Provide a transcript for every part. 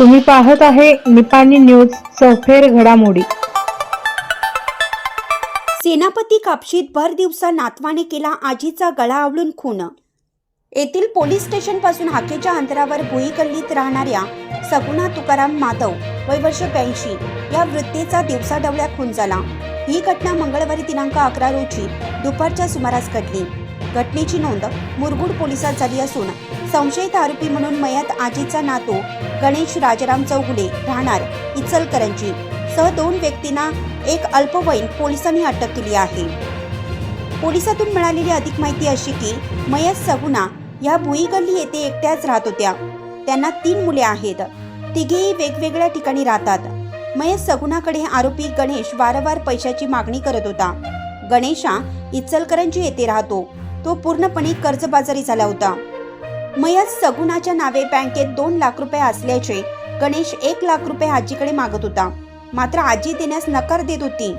तुम्ही पाहत आहे निपाणी न्यूज चौफेर घडामोडी. सेनापती कापशीत भर दिवसा नातवाने केला आजीचा गळा आवळून खून. येथील पोलीस स्टेशनपासून हाकेच्या अंतरावर भुई गल्लीत राहणाऱ्या सगुणा तुकाराम माधव वय वर्ष ब्याऐंशी या वृत्तीचा दिवसाढवळ्या खून झाला. ही घटना मंगळवारी दिनांक अकरा रोजी दुपारच्या सुमारास घडली. घटनेची नोंद मुरगुड पोलिसात झाली असून संशयित आरोपी म्हणून मयत आजीचा नातू गणेश राजाराम चौगुले राहणार इचलकरंजी. सह दोन व्यक्तींना एक अल्पवयीन पोलिसांनी अटक केली आहे. पोलिसातून मिळालेली अधिक माहिती अशी की मयत सगुना या भुईगल्ली येथे एकट्याच राहत होत्या. त्यांना तीन मुले आहेत. तिघेही वेगवेगळ्या ठिकाणी राहतात. मयत सगुणाकडे आरोपी गणेश वारंवार पैशाची मागणी करत होता. गणेशा इचलकरंजी येथे राहतो. तो पूर्णपणे कर्जबाजारी झाला होता. मयत सगुणाच्या नावे बँकेत दोन लाख रुपये असल्याचे गणेश एक लाख रुपये आजीकडे मागत होता. मात्र आजी देण्यास नकार देत होती.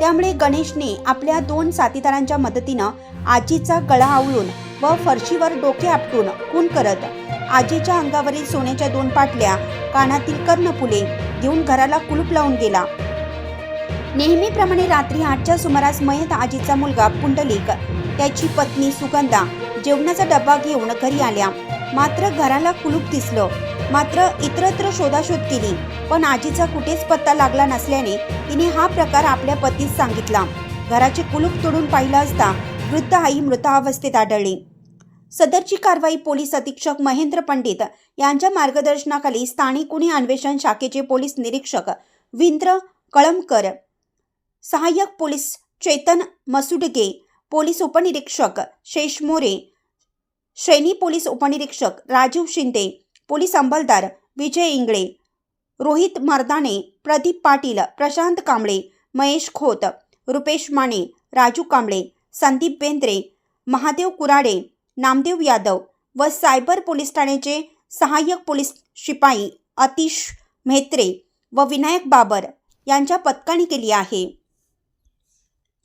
त्यामुळे गणेशने आपल्या दोन साथीदारांच्या मदतीनं आजीचा गळा आवळून व फरशीवर डोके आपटून खून करत आजीच्या अंगावरील सोन्याच्या दोन पाटल्या कानातील कर्णफुले घेऊन घराला कुलूप लावून गेला. नेहमीप्रमाणे रात्री आठच्या सुमारास मयत आजीचा मुलगा पुंडलिक त्याची पत्नी सुगंधा जेवणाचा डबा घेऊन घरी आल्या. मात्र घराला कुलूप दिसलं. मात्र इतरत्र शोधाशोध केली. पण आजीचा कुठेच पत्ता लागला नसल्याने तिने हा प्रकार आपल्या पतीस सांगितला. घराचे कुलूप तोडून पाहिला असता वृद्ध आई मृतावस्थेत आढळली. सदरची कारवाई पोलीस अधीक्षक महेंद्र पंडित यांच्या मार्गदर्शनाखाली स्थानिक गुन्हे अन्वेषण शाखेचे पोलीस निरीक्षक विंद्र कळमकर सहाय्यक पोलीस चेतन मसुडगे पोलीस उपनिरीक्षक शेष मोरे श्रेणी पोलीस उपनिरीक्षक राजीव शिंदे पोलीस अंमलदार विजय इंगळे रोहित मर्दाने प्रदीप पाटील प्रशांत कांबळे महेश खोत रुपेश माने राजू कांबळे संदीप बेंद्रे महादेव कुराडे नामदेव यादव व सायबर पोलीस ठाण्याचे सहाय्यक पोलीस शिपाई अतिश म्हेत्रे व विनायक बाबर यांच्या पथकाने केली आहे.